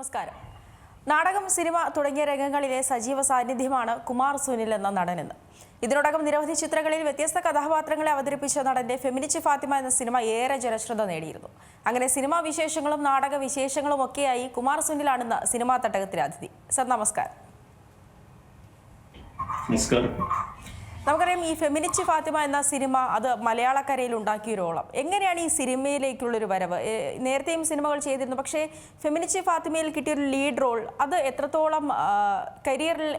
നമസ്കാരം. നാടകം സിനിമ തുടങ്ങിയ രംഗങ്ങളിലെ സജീവ സാന്നിധ്യമാണ് കുമാർ സുനിൽ എന്ന നടനെന്ന് ഇതിനോടകം നിരവധി ചിത്രങ്ങളിൽ വ്യത്യസ്ത കഥാപാത്രങ്ങളെ അവതരിപ്പിച്ച നടന്റെ ഫെമിനിച്ച് ഫാത്തിമ എന്ന സിനിമ ഏറെ ജനശ്രദ്ധ നേടിയിരുന്നു. അങ്ങനെ സിനിമാ വിശേഷങ്ങളും നാടക വിശേഷങ്ങളും ഒക്കെയായി കുമാർ സുനിൽ സുനിലാണെന്ന് സിനിമാ തട്ടകത്തിലെ അതിഥി. സർ നമസ്കാരം. നമസ്കാരം. നമുക്കറിയാം ഈ ഫെമിനിച്ച് ഫാത്തിമ എന്ന സിനിമ അത് മലയാളക്കരയിൽ ഓളം. എങ്ങനെയാണ് ഈ സിനിമയിലേക്കുള്ളൊരു വരവ്? നേരത്തെയും സിനിമകൾ ചെയ്തിരുന്നു. പക്ഷേ ഫെമിനിച്ച് ഫാത്തിമയിൽ കിട്ടിയൊരു ലീഡ് റോൾ അത് എത്രത്തോളം കരിയറിൽ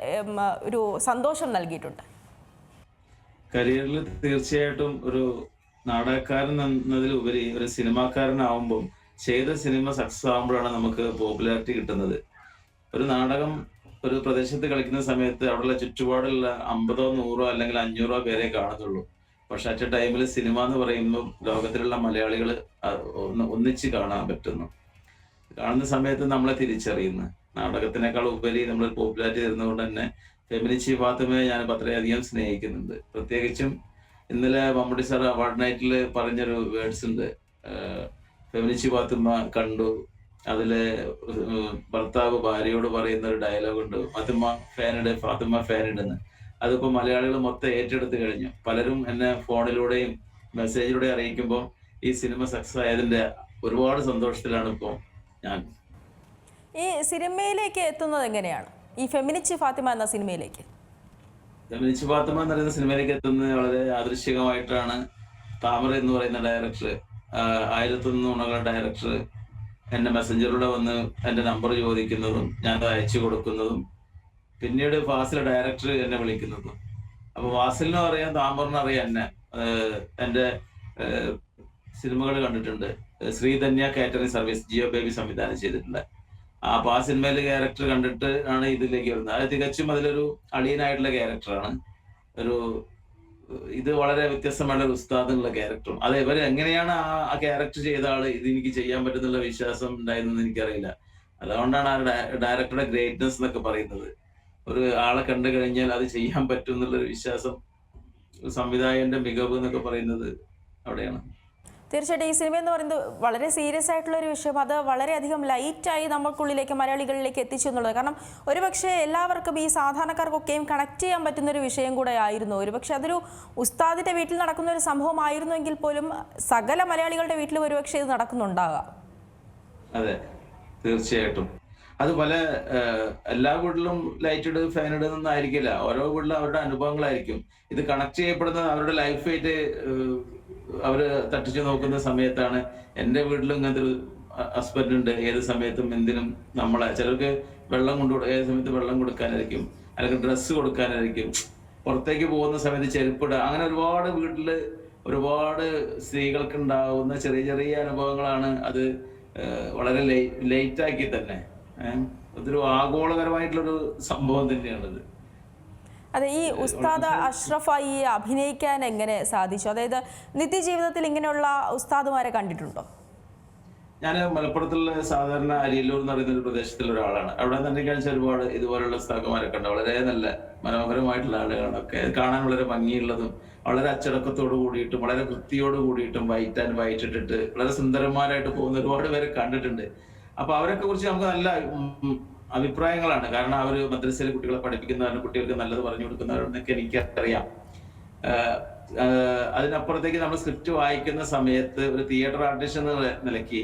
ഒരു സന്തോഷം നൽകിയിട്ടുണ്ട്? കരിയറിൽ തീർച്ചയായിട്ടും ഒരു നാടകക്കാരൻ എന്നതിലുപരി ഒരു സിനിമാക്കാരനാവുമ്പം ചെയ്ത സിനിമ സക്സസ് ആകുമ്പോഴാണ് നമുക്ക് പോപ്പുലാരിറ്റി കിട്ടുന്നത്. ഒരു നാടകം ഒരു പ്രദേശത്ത് കളിക്കുന്ന സമയത്ത് അവിടെയുള്ള ചുറ്റുപാടുള്ള അമ്പതോ നൂറോ അല്ലെങ്കിൽ അഞ്ഞൂറോ പേരെ കാണത്തുള്ളൂ. പക്ഷെ അച്ഛ ടൈമിൽ സിനിമ എന്ന് പറയുമ്പോൾ ലോകത്തിലുള്ള മലയാളികൾ ഒന്നിച്ച് കാണാൻ പറ്റുന്നു. കാണുന്ന സമയത്ത് നമ്മളെ തിരിച്ചറിയുന്നു. നാടകത്തിനേക്കാൾ ഉപരി നമ്മൾ പോപ്പുലാരിറ്റി തരുന്നതുകൊണ്ട് തന്നെ ഫെമിനിച്ചി ഫാത്തിമയെ ഞാൻ അത്രയധികം സ്നേഹിക്കുന്നുണ്ട്. പ്രത്യേകിച്ചും ഇന്നലെ മമ്മൂട്ടി സാർ അവാർഡ് നൈറ്റിൽ പറഞ്ഞൊരു വേർഡ്സ് ഉണ്ട്. ഫെമിനിച്ചി ഫാത്തിമ കണ്ടു. അതിൽ ഭർത്താവ് ഭാര്യയോട് പറയുന്ന ഒരു ഡയലോഗ് ഉണ്ട്. ഫാത്തിമ ഫാനിട് ഫാത്തിമ ഫാനിടുന്ന് അതിപ്പോ മലയാളികൾ മൊത്തം ഏറ്റെടുത്ത് കഴിഞ്ഞു. പലരും എന്നെ ഫോണിലൂടെയും മെസ്സേജിലൂടെയും അറിയിക്കുമ്പോൾ ഈ സിനിമ സക്സസ് ആയതിന്റെ ഒരുപാട് സന്തോഷത്തിലാണ് ഇപ്പോൾ ഞാൻ. ഈ സിനിമയിലേക്ക് എത്തുന്നത് എങ്ങനെയാണ്? ഈ ഫെമിനിച്ച് ഫാത്തിമ എന്ന സിനിമയിലേക്ക്. ഫെമിനിച്ച് ഫാത്തിമ എന്ന് പറയുന്ന സിനിമയിലേക്ക് എത്തുന്നത് വളരെ ആദൃശികമായിട്ടാണ് താമര എന്ന് പറയുന്ന ഡയറക്ടർ ആയിരത്തൊന്ന് ഉണകളുടെ ഡയറക്ടർ എന്നെ മെസ്സഞ്ചറിലൂടെ വന്ന് എന്റെ നമ്പർ ചോദിക്കുന്നതും ഞാൻ അത് അയച്ചു കൊടുക്കുന്നതും പിന്നീട് ഫാസിൽ ഡയറക്ടർ എന്നെ വിളിക്കുന്നതും. അപ്പൊ വാസിലിന് അറിയാം താമറിന് അറിയാം എന്നെ. എന്റെ സിനിമകൾ കണ്ടിട്ടുണ്ട്. ശ്രീധന്യ കാറ്ററിംഗ് സർവീസ് ജിയോ ബേബി സംവിധാനം ചെയ്തിട്ടുണ്ട്. ആ അപ്പൊ ആ സിനിമയിലെ ക്യാരക്ടർ കണ്ടിട്ട് ആണ് ഇതിലേക്ക് വരുന്നത്. അത് തികച്ചും അതിലൊരു അളിയനായിട്ടുള്ള ക്യാരക്ടറാണ് ഒരു ഇത് വളരെ വ്യത്യസ്തമായ ഒരു ഉസ്താദ് ക്യാരക്ടറും അത് ഇവർ എങ്ങനെയാണ് ആ ആ ക്യാരക്ടർ ചെയ്ത ആൾ? ഇത് എനിക്ക് ചെയ്യാൻ പറ്റുന്നുള്ള വിശ്വാസം ഉണ്ടായിരുന്നെന്ന് എനിക്കറിയില്ല. അതുകൊണ്ടാണ് ആ ഡയറക്ടറുടെ ഗ്രേറ്റ്നെസ് എന്നൊക്കെ പറയുന്നത്. ഒരു ആളെ കണ്ടു കഴിഞ്ഞാൽ അത് ചെയ്യാൻ പറ്റും എന്നുള്ളൊരു വിശ്വാസം സംവിധായകന്റെ മികവ് എന്നൊക്കെ പറയുന്നത് അവിടെയാണ്. തീർച്ചയായിട്ടും ഈ സിനിമ എന്ന് പറയുന്നത് വളരെ സീരിയസ് ആയിട്ടുള്ള ഒരു വിഷയം. അത് വളരെയധികം ലൈറ്റായി നമ്മൾക്കുള്ളിലേക്ക് മലയാളികളിലേക്ക് എത്തിച്ചു എന്നുള്ളത്. കാരണം ഒരുപക്ഷെ എല്ലാവർക്കും ഈ സാധാരണക്കാർക്കൊക്കെയും കണക്ട് ചെയ്യാൻ പറ്റുന്ന ഒരു വിഷയം കൂടെ ആയിരുന്നു. ഒരുപക്ഷെ അതൊരു ഉസ്താദിന്റെ വീട്ടിൽ നടക്കുന്ന ഒരു സംഭവമായിരുന്നുവെങ്കിൽ പോലും സകല മലയാളികളുടെ വീട്ടിലും ഒരുപക്ഷെ ഇത് നടക്കുന്നുണ്ടാകാം. അതെ തീർച്ചയായിട്ടും. അത് പല എല്ലാ വീട്ടിലും ലൈറ്റഡ് ഫാൻ ഇടുന്ന ആയിരിക്കില്ല. ഓരോ വീട്ടിലും അവരുടെ അനുഭവങ്ങളായിരിക്കും. ഇത് കണക്ട് ചെയ്യപ്പെടുന്നത് അവരുടെ ലൈഫായിട്ട് അവർ തട്ടിച്ചു നോക്കുന്ന സമയത്താണ് എന്റെ വീട്ടിലും ഇങ്ങനത്തെ ഒരു ഹസ്ബൻഡ് ഉണ്ട്. ഏത് സമയത്തും എന്തിനും നമ്മളെ ചിലർക്ക് വെള്ളം കൊണ്ടു ഏത് സമയത്ത് വെള്ളം കൊടുക്കാനായിരിക്കും. അല്ലെങ്കിൽ ഡ്രസ്സ് കൊടുക്കാനായിരിക്കും. പുറത്തേക്ക് പോകുന്ന സമയത്ത് ചെരുപ്പിടുക അങ്ങനെ ഒരുപാട് വീട്ടിൽ ഒരുപാട് സ്ത്രീകൾക്ക് ഉണ്ടാവുന്ന ചെറിയ ചെറിയ അനുഭവങ്ങളാണ് അത് വളരെ ലേറ്റ് ആക്കി തന്നെ. അതൊരു ആഗോളകരമായിട്ടുള്ളൊരു സംഭവം തന്നെയാണത്. അതെ ഈ ഉസ്താദ് അഷ്റഫായി അഭിനയിക്കാൻ എങ്ങനെ സാധിച്ചു? അതായത് നിത്യജീവിതത്തിൽ ഇങ്ങനെയുള്ള ഉസ്താദുമാരെ കണ്ടിട്ടുണ്ടോ? ഞാൻ മലപ്പുറത്തുള്ള സാധാരണ അരിയല്ലൂർ എന്ന് പറയുന്ന ഒരു പ്രദേശത്തുള്ള ഒരാളാണ്. അവിടെ തന്നെ കഴിച്ച ഒരുപാട് ഇതുപോലുള്ള സ്ഥലമാരെ കണ്ട വളരെ നല്ല മനോഹരമായിട്ടുള്ള ആളുകളാണ്. ഒക്കെ കാണാൻ വളരെ ഭംഗിയുള്ളതും വളരെ അച്ചടക്കത്തോട് കൂടിയിട്ടും വളരെ വൃത്തിയോട് കൂടിയിട്ടും വൈറ്റ് ആൻഡ് വൈറ്റ് ഇട്ടിട്ട് വളരെ സുന്ദരന്മാരായിട്ട് പോകുന്ന ഒരുപാട് പേരെ കണ്ടിട്ടുണ്ട്. അപ്പൊ അവരൊക്കെ കുറിച്ച് നമുക്ക് നല്ല അഭിപ്രായങ്ങളാണ്. കാരണം അവർ മദ്രസയിലെ കുട്ടികളെ പഠിപ്പിക്കുന്നവരും കുട്ടികൾക്ക് നല്ലത് പറഞ്ഞു കൊടുക്കുന്നവരെന്നൊക്കെ എനിക്കറിയാം. അതിനപ്പുറത്തേക്ക് നമ്മൾ സ്ക്രിപ്റ്റ് വായിക്കുന്ന സമയത്ത് ഒരു തിയേറ്റർ ആർട്ടിസ്റ്റ് എന്ന നിലയ്ക്ക്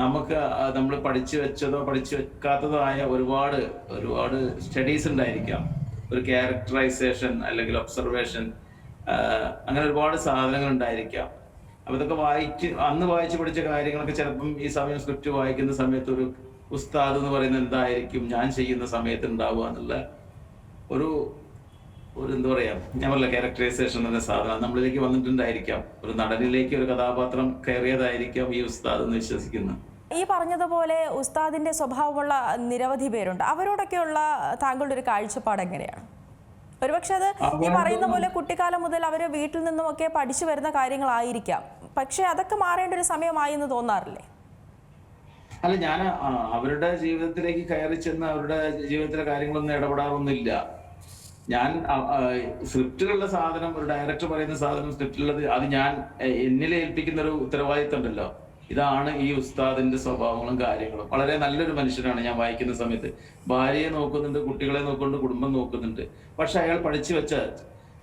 നമുക്ക് നമ്മൾ പഠിച്ചു വെച്ചതോ പഠിച്ചു വെക്കാത്തതോ ആയ ഒരുപാട് ഒരുപാട് സ്റ്റഡീസ് ഉണ്ടായിരിക്കാം. ഒരു ക്യാരക്ടറൈസേഷൻ അല്ലെങ്കിൽ ഒബ്സർവേഷൻ അങ്ങനെ ഒരുപാട് സാധനങ്ങൾ ഉണ്ടായിരിക്കാം. അപ്പൊ ഇതൊക്കെ വായിച്ച് അന്ന് വായിച്ചു പഠിച്ച കാര്യങ്ങളൊക്കെ ചിലപ്പം ഈ സമയം സ്ക്രിപ്റ്റ് വായിക്കുന്ന സമയത്ത് ഒരു ഉസ്താദ് എന്ന് പറയുന്നത് എന്തായിരിക്കും? ഞാൻ ചെയ്യുന്ന സമയത്ത് ഉണ്ടാവുക എന്നുള്ള ഒരു ഒരു എന്താ പറയാ ഞാൻ പറഞ്ഞ ക്യാരക്ടറൈസേഷൻ എന്ന സാധനം നമ്മളിലേക്ക് വന്നിട്ടുണ്ടായിരിക്കാം. ഒരു നടനിലേക്ക് ഒരു കഥാപാത്രം കയറിയതായിരിക്കാം ഈ ഉസ്താദ് എന്ന് വിശ്വസിക്കുന്നു. ഈ പറഞ്ഞതുപോലെ ഉസ്താദിന്റെ സ്വഭാവമുള്ള നിരവധി പേരുണ്ട്. അവരോടൊക്കെയുള്ള താങ്കളുടെ ഒരു കാഴ്ചപ്പാട് എങ്ങനെയാണ്? ഒരുപക്ഷെ അത് ഈ പറയുന്ന പോലെ കുട്ടിക്കാലം മുതൽ അവർ വീട്ടിൽ നിന്നുമൊക്കെ പഠിച്ചു വരുന്ന കാര്യങ്ങളായിരിക്കാം. പക്ഷെ അതൊക്കെ മാറേണ്ട ഒരു സമയമായി എന്ന് തോന്നാറില്ലേ? അല്ല ഞാൻ അവരുടെ ജീവിതത്തിലേക്ക് കയറി ചെന്ന് അവരുടെ ജീവിതത്തിലെ കാര്യങ്ങളൊന്നും ഇടപെടാറൊന്നുമില്ല. ഞാൻ സ്ക്രിപ്റ്റിലുള്ള സാധനം ഒരു ഡയറക്ടർ പറയുന്ന സാധനം സ്ക്രിപ്റ്റിലുള്ളത് അത് ഞാൻ എന്നിലെ ഏൽപ്പിക്കുന്ന ഒരു ഉത്തരവാദിത്തം ഉണ്ടല്ലോ ഇതാണ് ഈ ഉസ്താദിന്റെ സ്വഭാവങ്ങളും കാര്യങ്ങളും. വളരെ നല്ലൊരു മനുഷ്യനാണ് ഞാൻ വായിക്കുന്ന സമയത്ത്. ഭാര്യയെ നോക്കുന്നുണ്ട് കുട്ടികളെ നോക്കുന്നുണ്ട് കുടുംബം നോക്കുന്നുണ്ട്. പക്ഷെ അയാൾ പഠിച്ചു വെച്ച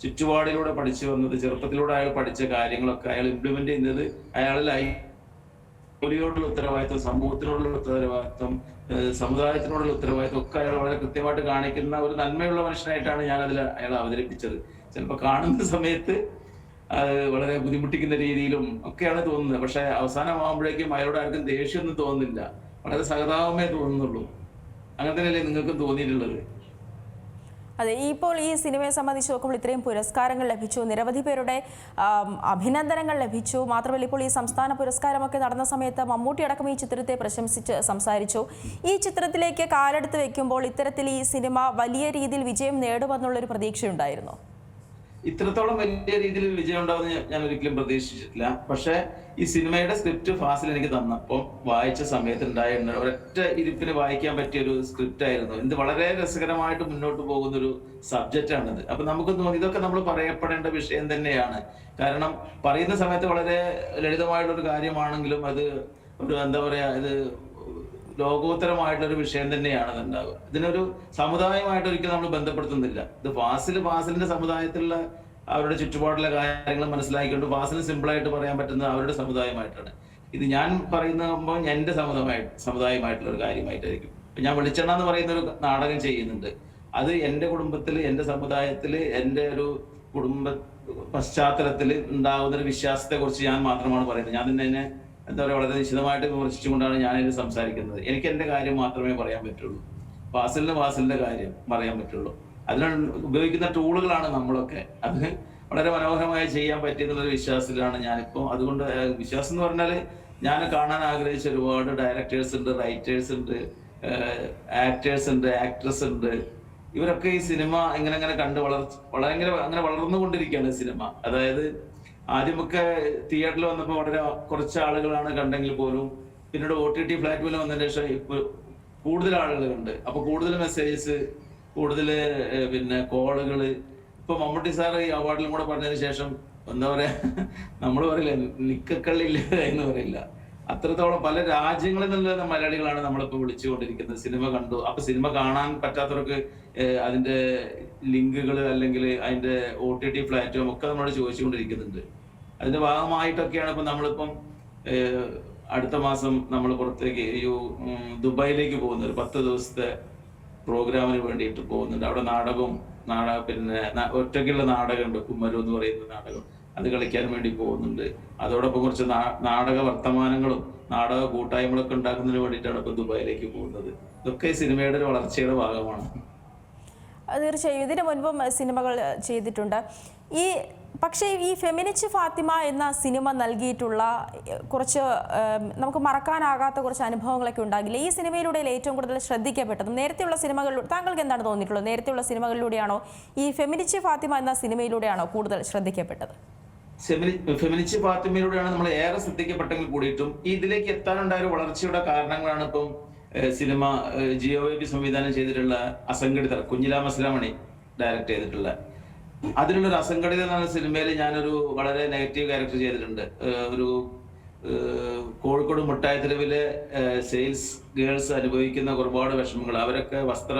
ചുറ്റുപാടിലൂടെ പഠിച്ചു വന്നത് ചെറുപ്പത്തിലൂടെ അയാൾ പഠിച്ച കാര്യങ്ങളൊക്കെ അയാൾ ഇംപ്ലിമെന്റ് ചെയ്യുന്നത് അയാളിലായി ജോലിയോടുള്ള ഉത്തരവാദിത്വം സമൂഹത്തിനോടുള്ള ഉത്തരവാദിത്വം സമുദായത്തിനോടുള്ള ഉത്തരവാദിത്വം ഒക്കെ അയാൾ വളരെ കൃത്യമായിട്ട് കാണിക്കുന്ന ഒരു നന്മയുള്ള മനുഷ്യനായിട്ടാണ് ഞാൻ അതിൽ അയാൾ അവതരിപ്പിച്ചത്. ചിലപ്പോൾ കാണുന്ന സമയത്ത് വളരെ ബുദ്ധിമുട്ടിക്കുന്ന രീതിയിലും ഒക്കെയാണ് തോന്നുന്നത്. പക്ഷെ അവസാനമാകുമ്പോഴേക്കും അയാളോട് ആർക്കും ദേഷ്യമൊന്നും തോന്നുന്നില്ല. വളരെ സഹതാപമേ തോന്നുന്നുള്ളൂ. അങ്ങനെ തന്നെയല്ലേ നിങ്ങൾക്കും തോന്നിയിട്ടുള്ളത്? അതെ ഇപ്പോൾ ഈ സിനിമയെ സംബന്ധിച്ച് നോക്കുമ്പോൾ ഇത്രയും പുരസ്കാരങ്ങൾ ലഭിച്ചു നിരവധി പേരുടെ അഭിനന്ദനങ്ങൾ ലഭിച്ചു. മാത്രമല്ല ഇപ്പോൾ ഈ സംസ്ഥാന പുരസ്കാരമൊക്കെ നടന്ന സമയത്ത് മമ്മൂട്ടി അടക്കം ഈ ചിത്രത്തെ പ്രശംസിച്ച് സംസാരിച്ചു. ഈ ചിത്രത്തിലേക്ക് കാലെടുത്ത് വെക്കുമ്പോൾ ഇത്തരത്തിൽ ഈ സിനിമ വലിയ രീതിയിൽ വിജയം നേടുമെന്നുള്ളൊരു പ്രതീക്ഷയുണ്ടായിരുന്നു. ഇത്രത്തോളം വലിയ രീതിയിൽ വിജയം ഉണ്ടാവുമെന്ന് ഞാൻ- ഒരിക്കലും പ്രതീക്ഷിച്ചിട്ടില്ല. പക്ഷെ ഈ സിനിമയുടെ സ്ക്രിപ്റ്റ് ഫാസിൽ എനിക്ക് തന്നപ്പോൾ വായിച്ച സമയത്ത് ഉണ്ടായ ഒരൊറ്റ ഇരിപ്പിന് വായിക്കാൻ പറ്റിയ ഒരു സ്ക്രിപ്റ്റ് ആയിരുന്നു. ഇത് വളരെ രസകരമായിട്ട് മുന്നോട്ട് പോകുന്ന ഒരു സബ്ജക്റ്റ് ആണിത്. അപ്പൊ നമുക്ക് തോന്നി ഇതൊക്കെ നമ്മൾ പറയപ്പെടേണ്ട വിഷയം തന്നെയാണ്. കാരണം പറയുന്ന സമയത്ത് വളരെ ലളിതമായിട്ടുള്ള ഒരു കാര്യമാണെങ്കിലും അത് ഒരു എന്താ പറയാ ഇത് ലോകോത്തരമായിട്ടുള്ള ഒരു വിഷയം തന്നെയാണ് ഉണ്ടാവുക ഇതിനൊരു സമുദായമായിട്ട് ഒരിക്കലും നമ്മൾ ബന്ധപ്പെടുത്തുന്നില്ല. ഇത് ഫാസിൽ ഫാസിലിന്റെ സമുദായത്തിലുള്ള അവരുടെ ചുറ്റുപാടുള്ള കാര്യങ്ങൾ മനസ്സിലാക്കിക്കൊണ്ട് ഫാസിന് സിമ്പിളായിട്ട് പറയാൻ പറ്റുന്നത് അവരുടെ സമുദായമായിട്ടാണ്. ഇത് ഞാൻ പറയുമ്പോൾ എന്റെ സമുദായ സമുദായമായിട്ടുള്ള ഒരു കാര്യമായിട്ടായിരിക്കും ഞാൻ വെളിച്ചെണ്ണ എന്ന് പറയുന്ന ഒരു നാടകം ചെയ്യുന്നുണ്ട്. അത് എന്റെ കുടുംബത്തിൽ എന്റെ സമുദായത്തിൽ എന്റെ ഒരു കുടുംബ പശ്ചാത്തലത്തിൽ ഉണ്ടാകുന്ന ഒരു വിശ്വാസത്തെ കുറിച്ച് ഞാൻ മാത്രമാണ് പറയുന്നത്. ഞാൻ തന്നെ എന്താ പറയുക വളരെ നിശിതമായിട്ട് വിമർശിച്ചുകൊണ്ടാണ് ഞാനിത് സംസാരിക്കുന്നത്. എനിക്ക് എന്റെ കാര്യം മാത്രമേ പറയാൻ പറ്റുള്ളൂ. വാസലിന് വാസലിന്റെ കാര്യം പറയാൻ പറ്റുള്ളൂ. അതിന് ഉപയോഗിക്കുന്ന ടൂളുകളാണ് നമ്മളൊക്കെ. അത് വളരെ മനോഹരമായി ചെയ്യാൻ പറ്റിയെന്നുള്ളൊരു വിശ്വാസത്തിലാണ് ഞാനിപ്പോൾ. അതുകൊണ്ട് വിശ്വാസം എന്ന് പറഞ്ഞാൽ ഞാൻ കാണാൻ ആഗ്രഹിച്ച ഒരുപാട് ഡയറക്ടേഴ്സ് ഉണ്ട് റൈറ്റേഴ്സ് ഉണ്ട് ആക്ടേഴ്സ് ഉണ്ട് ആക്ട്രസ് ഉണ്ട്. ഇവരൊക്കെ ഈ സിനിമ ഇങ്ങനെ ഇങ്ങനെ കണ്ട് വളർ വളരെ അങ്ങനെ വളർന്നുകൊണ്ടിരിക്കുകയാണ് സിനിമ. അതായത് ആദ്യമൊക്കെ തിയേറ്ററിൽ വന്നപ്പോൾ വളരെ കുറച്ച് ആളുകളാണ് കണ്ടെങ്കിൽ പോലും പിന്നീട് ഒ ടി ടി പ്ലാറ്റ്ഫോമിൽ വന്നതിന് ശേഷം ഇപ്പൊ കൂടുതൽ ആളുകൾ കണ്ട് അപ്പൊ കൂടുതൽ മെസ്സേജസ് കൂടുതൽ പിന്നെ കോളുകൾ. ഇപ്പൊ മമ്മൂട്ടി സാർ ഈ അവാർഡിലും കൂടെ പറഞ്ഞതിന് ശേഷം എന്താ പറയാ നമ്മൾ പറയില്ല നിക്കക്കള്ളില്ല എന്ന് പറയില്ല. അത്രത്തോളം പല രാജ്യങ്ങളിൽ നിന്നുള്ള മലയാളികളാണ് നമ്മളിപ്പോ വിളിച്ചുകൊണ്ടിരിക്കുന്നത്. സിനിമ കണ്ടു. അപ്പൊ സിനിമ കാണാൻ പറ്റാത്തവർക്ക് അതിന്റെ ലിങ്കുകൾ അല്ലെങ്കിൽ അതിന്റെ ഒ ടി ടി പ്ലാറ്റ്ഫോം ഒക്കെ നമ്മളോട് ചോദിച്ചുകൊണ്ടിരിക്കുന്നുണ്ട്. അതിന്റെ ഭാഗമായിട്ടൊക്കെയാണ് ഇപ്പൊ നമ്മളിപ്പം അടുത്ത മാസം നമ്മൾ പുറത്തേക്ക് ഈ ദുബായിലേക്ക് പോകുന്ന ഒരു പത്ത് ദിവസത്തെ പ്രോഗ്രാമിന് വേണ്ടിയിട്ട് പോകുന്നുണ്ട്. അവിടെ നാടകവും നാടക പിന്നെ ഒറ്റയ്ക്കുള്ള നാടകമുണ്ട്. കുമ്മരു എന്ന് പറയുന്ന നാടകം. അത് കളിക്കാൻ വേണ്ടി പോകുന്നുണ്ട്. അതോടൊപ്പം കുറച്ച് നാടക വർത്തമാനങ്ങളും നാടക കൂട്ടായ്മകളൊക്കെ ഉണ്ടാക്കുന്നതിന് വേണ്ടിയിട്ടാണ് ഇപ്പൊ ദുബായിലേക്ക് പോകുന്നത്. ഇതൊക്കെ സിനിമയുടെ ഒരു വളർച്ചയുടെ ഭാഗമാണ്. തീർച്ചയായും. ഇതിനു മുൻപും സിനിമകൾ ചെയ്തിട്ടുണ്ട്. ഈ പക്ഷേ ഈ ഫെമിനിച്ച് ഫാത്തിമ എന്ന സിനിമ നൽകിയിട്ടുള്ള കുറച്ച് നമുക്ക് മറക്കാനാകാത്ത കുറച്ച് അനുഭവങ്ങളൊക്കെ ഉണ്ടാകില്ല? ഈ സിനിമയിലൂടെ ഏറ്റവും കൂടുതൽ ശ്രദ്ധിക്കപ്പെട്ടതും നേരത്തെയുള്ള സിനിമകളിലൂടെ താങ്കൾക്ക് എന്താണ് തോന്നിയിട്ടുള്ളത്? നേരത്തെയുള്ള സിനിമകളിലൂടെയാണോ ഈ ഫെമിനിച്ച് ഫാത്തിമ എന്ന സിനിമയിലൂടെയാണോ കൂടുതൽ ശ്രദ്ധിക്കപ്പെട്ടത്? ഫെമിനിച്ച് ഫാത്തിമയിലൂടെയാണ് നമ്മൾ ഏറെ ശ്രദ്ധിക്കപ്പെട്ടെങ്കിൽ കൂടിയിട്ടും ഇതിലേക്ക് എത്താനുണ്ടായ ഒരു വളർച്ചയുടെ കാരണങ്ങളാണ് ഇപ്പം സിനിമ ജിയോ സംവിധാനം ചെയ്തിട്ടുള്ള അസംഘടിതർ കുഞ്ഞിലാം അസ്ലാമണി ഡയറക്ട് ചെയ്തിട്ടുള്ള അതിലുള്ള ഒരു അസംഘടിത എന്ന സിനിമയിൽ ഞാനൊരു വളരെ നെഗറ്റീവ് ക്യാരക്ടർ ചെയ്തിട്ടുണ്ട്. ഒരു കോഴിക്കോട് മുട്ടായി തെരുവിലെ സെയിൽസ് ഗേൾസ് അനുഭവിക്കുന്ന ഒരുപാട് വിഷമങ്ങൾ. അവരൊക്കെ വസ്ത്ര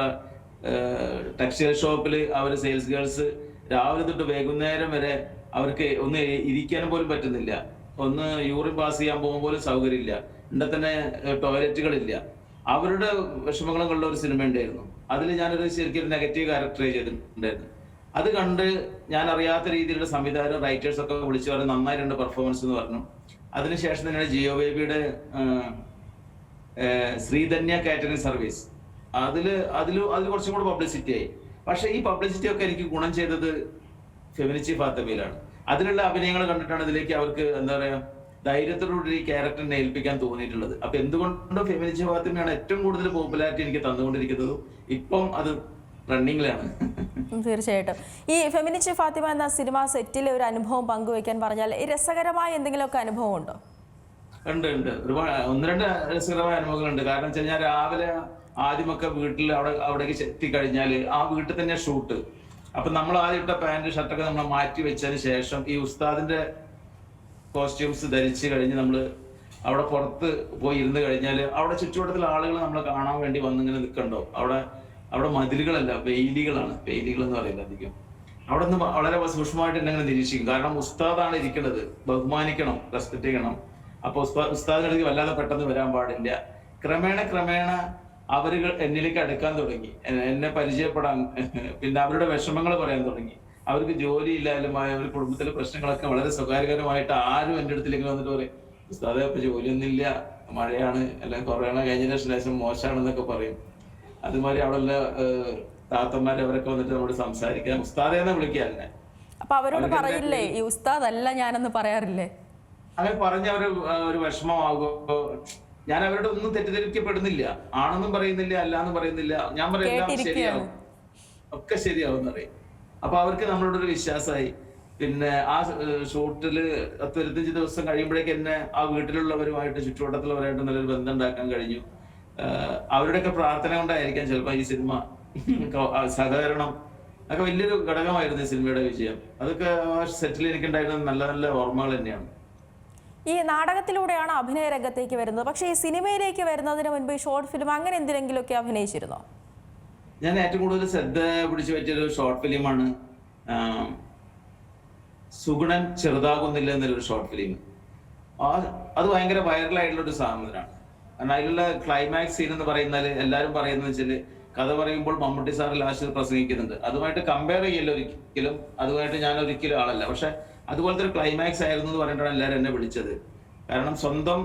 ടെക്സ്റ്റൈൽ ഷോപ്പിൽ അവർ സെയിൽസ് ഗേൾസ് രാവിലെ തൊട്ട് വൈകുന്നേരം വരെ അവർക്ക് ഒന്ന് ഇരിക്കാൻ പോലും പറ്റുന്നില്ല. ഒന്ന് യൂറിൻ പാസ് ചെയ്യാൻ പോകുമ്പോൾ പോലും സൗകര്യമില്ല. ഇവിടെ തന്നെ ടോയ്ലറ്റുകളില്ല. അവരുടെ വിഷമങ്ങളും കൊണ്ട ഒരു സിനിമ ഉണ്ടായിരുന്നു അതിൽ ഞാനൊരു ശരിക്കും നെഗറ്റീവ് ക്യാരക്ടർ ചെയ്തിട്ടുണ്ടായിരുന്നു. അത് കണ്ട് ഞാൻ അറിയാത്ത രീതിയിലുള്ള സംവിധാനം റൈറ്റേഴ്സ് ഒക്കെ വിളിച്ചു പറഞ്ഞു നന്നായിട്ടുണ്ട് പെർഫോമൻസ് എന്ന് പറഞ്ഞു. അതിനുശേഷം തന്നെയാണ് ജിയോ ബേബിയുടെ ശ്രീധന്യ കാറ്ററിംഗ് സർവീസ്. അതിൽ അതിൽ അതിൽ കുറച്ചും കൂടെ പബ്ലിസിറ്റി ആയി. പക്ഷെ ഈ പബ്ലിസിറ്റി ഒക്കെ എനിക്ക് ഗുണം ചെയ്തത് ഫെമിനിച്ചി ഫാത്തമയിലാണ് അതിലുള്ള അഭിനയങ്ങൾ കണ്ടിട്ടാണ് ഇതിലേക്ക് അവർക്ക് എന്താ പറയാ ധൈര്യത്തോടുകൂടി ഈ ക്യാരക്ടറിനെ ഏൽപ്പിക്കാൻ തോന്നിയിട്ടുള്ളത്. അപ്പൊ എന്തുകൊണ്ടോ ഫെമിനിച്ചി ഫാത്തിമയാണ് ഏറ്റവും കൂടുതൽ പോപ്പുലാരിറ്റി എനിക്ക് തന്നുകൊണ്ടിരിക്കുന്നതും. ഇപ്പം അത് റണ്ണിങ്ങിലാണ് തീർച്ചയായിട്ടും. ഈ ഫെമിനിച്ച് ഫാത്തിമ എന്ന സിനിമ സെറ്റിലെ ഒരു അനുഭവം പങ്കുവയ്ക്കാൻ പറഞ്ഞാൽ ഈ രസകരമായ എന്തെങ്കിലുമൊക്കെ അനുഭവം ഉണ്ടോ ഉണ്ട്. ഉണ്ട് ഒരുപാട് ഒന്ന് രണ്ട് രസകരമായ അനുഭവങ്ങളുണ്ട്. കാരണം വെച്ച് കഴിഞ്ഞാൽ രാവിലെ ആദ്യമൊക്കെ വീട്ടിൽ അവിടെ അവിടേക്ക് എത്തിക്കഴിഞ്ഞാൽ ആ വീട്ടിൽ തന്നെ ഷൂട്ട്. അപ്പൊ നമ്മൾ ആദ്യം ഇട്ട പാന്റ് ഷർട്ടൊക്കെ നമ്മൾ മാറ്റി വെച്ചതിന് ശേഷം ഈ ഉസ്താദിന്റെ കോസ്റ്റ്യൂംസ് ധരിച്ച് കഴിഞ്ഞ് നമ്മൾ അവിടെ പുറത്ത് പോയി ഇരുന്ന് കഴിഞ്ഞാൽ അവിടെ ചുറ്റുവട്ടത്തിലെ ആളുകൾ നമ്മൾ കാണാൻ വേണ്ടി വന്നിങ്ങനെ നിൽക്കണ്ടോ? അവിടെ അവിടെ മതിലുകളല്ല വെയിലികളാണ് വെയിലികൾ എന്ന് പറയുന്നത് അധികം. അവിടെ നിന്ന് വളരെ സൂക്ഷ്മമായിട്ട് എന്നെ അങ്ങനെ നിരീക്ഷിക്കും. കാരണം ഉസ്താദാണ് ഇരിക്കുന്നത്. ബഹുമാനിക്കണം റെസ്പെക്ട് ചെയ്യണം. അപ്പൊ ഉസ്താ ഉസ്താദിനടുത്ത് വല്ലാതെ പെട്ടെന്ന് വരാൻ പാടില്ല. ക്രമേണ ക്രമേണ അവരുകൾ എന്നിലേക്ക് അടുക്കാൻ തുടങ്ങി. എന്നെ പരിചയപ്പെടാൻ പിന്നെ അവരുടെ വിഷമങ്ങൾ പറയാൻ തുടങ്ങി. അവർക്ക് ജോലി ഇല്ലായ്മ അവർ കുടുംബത്തിലെ പ്രശ്നങ്ങളൊക്കെ വളരെ സ്വകാര്യകരമായിട്ട് ആരും എന്റെ അടുത്തിലേക്ക് വന്നിട്ട് പറയും ഉസ്താദെ ഇപ്പൊ ജോലിയൊന്നുമില്ല. മഴയാണ്. അല്ലെങ്കിൽ കൊറോണ കഴിഞ്ഞ ശേഷം മോശമാണെന്നൊക്കെ പറയും. അതുമാതിരി അവിടെയുള്ള താത്തമാര് അവരൊക്കെ വന്നിട്ട് നമ്മൾ സംസാരിക്കാൻ. ഉസ്താദെ എന്ന് വിളിക്കാറില്ല അപ്പൊ അവരോട് പറയില്ലേ ഈ ഉസ്താദ് അല്ല ഞാനെന്ന് പറയാറില്ലേ? അങ്ങനെ പറഞ്ഞ അവർ ഒരു വിഷമമാകുമ്പോ ഞാൻ അവരോട് ഒന്നും തെറ്റിദ്ധരിക്കപ്പെടുന്നില്ല. ആണെന്നും പറയുന്നില്ല അല്ലാന്നും പറയുന്നില്ല. ഞാൻ പറയുന്നത് ശരിയാവും. ഒക്കെ ശരിയാവും എന്നറിയാം അപ്പൊ അവർക്ക് നമ്മളോടൊരു വിശ്വാസമായി. പിന്നെ ആ ഷൂട്ടിൽ പത്ത് ഇരുപത്തഞ്ച് ദിവസം കഴിയുമ്പോഴേക്ക് എന്നെ ആ വീട്ടിലുള്ളവരുമായിട്ട് ചുറ്റുവട്ടത്തിലുള്ളവരായിട്ട് നല്ലൊരു ബന്ധം ഉണ്ടാക്കാൻ കഴിഞ്ഞു. അവരുടെയൊക്കെ പ്രാർത്ഥന കൊണ്ടായിരിക്കാം ചിലപ്പോ ഈ സിനിമ സഹകരണം അതൊക്കെ വലിയൊരു ഘടകമായിരുന്നു ഈ സിനിമയുടെ വിജയം. അതൊക്കെ സെറ്റിൽ എനിക്കുണ്ടായിരുന്ന നല്ല നല്ല ഓർമ്മകൾ തന്നെയാണ്. ഈ നാടകത്തിലൂടെയാണ് അഭിനയ രംഗത്തേക്ക് വരുന്നത്. പക്ഷേ ഈ സിനിമയിലേക്ക് വരുന്നതിന് മുൻപ് ഈ ഷോർട്ട് ഫിലിം അങ്ങനെ എന്തിനെങ്കിലുമൊക്കെ അഭിനയിച്ചിരുന്നോ? ഞാൻ ഏറ്റവും കൂടുതൽ ശ്രദ്ധ പിടിച്ചു പറ്റിയൊരു ഷോർട്ട് ഫിലിമാണ് സുഗുണൻ ചെറുതാകുന്നില്ല എന്നൊരു ഷോർട്ട് ഫിലിം. അത് ഭയങ്കര വൈറലായിട്ടുള്ള ഒരു സാധനമാണ്. അതിലുള്ള ക്ലൈമാക്സ് സീൻ എന്ന് പറയുന്നത് എല്ലാവരും പറയുന്നത് വെച്ചാൽ കഥ പറയുമ്പോൾ മമ്മൂട്ടി സാർ ലാസ്റ്റ് പ്രസംഗിക്കുന്നുണ്ട്. അതുമായിട്ട് കമ്പയർ ചെയ്യല്ല ഒരിക്കലും. അതുമായിട്ട് ഞാൻ ഒരിക്കലും ആളല്ല. പക്ഷെ അതുപോലത്തെ ഒരു ക്ലൈമാക്സ് ആയിരുന്നു എന്ന് പറഞ്ഞിട്ടാണ് എല്ലാവരും എന്നെ വിളിച്ചത്. കാരണം സ്വന്തം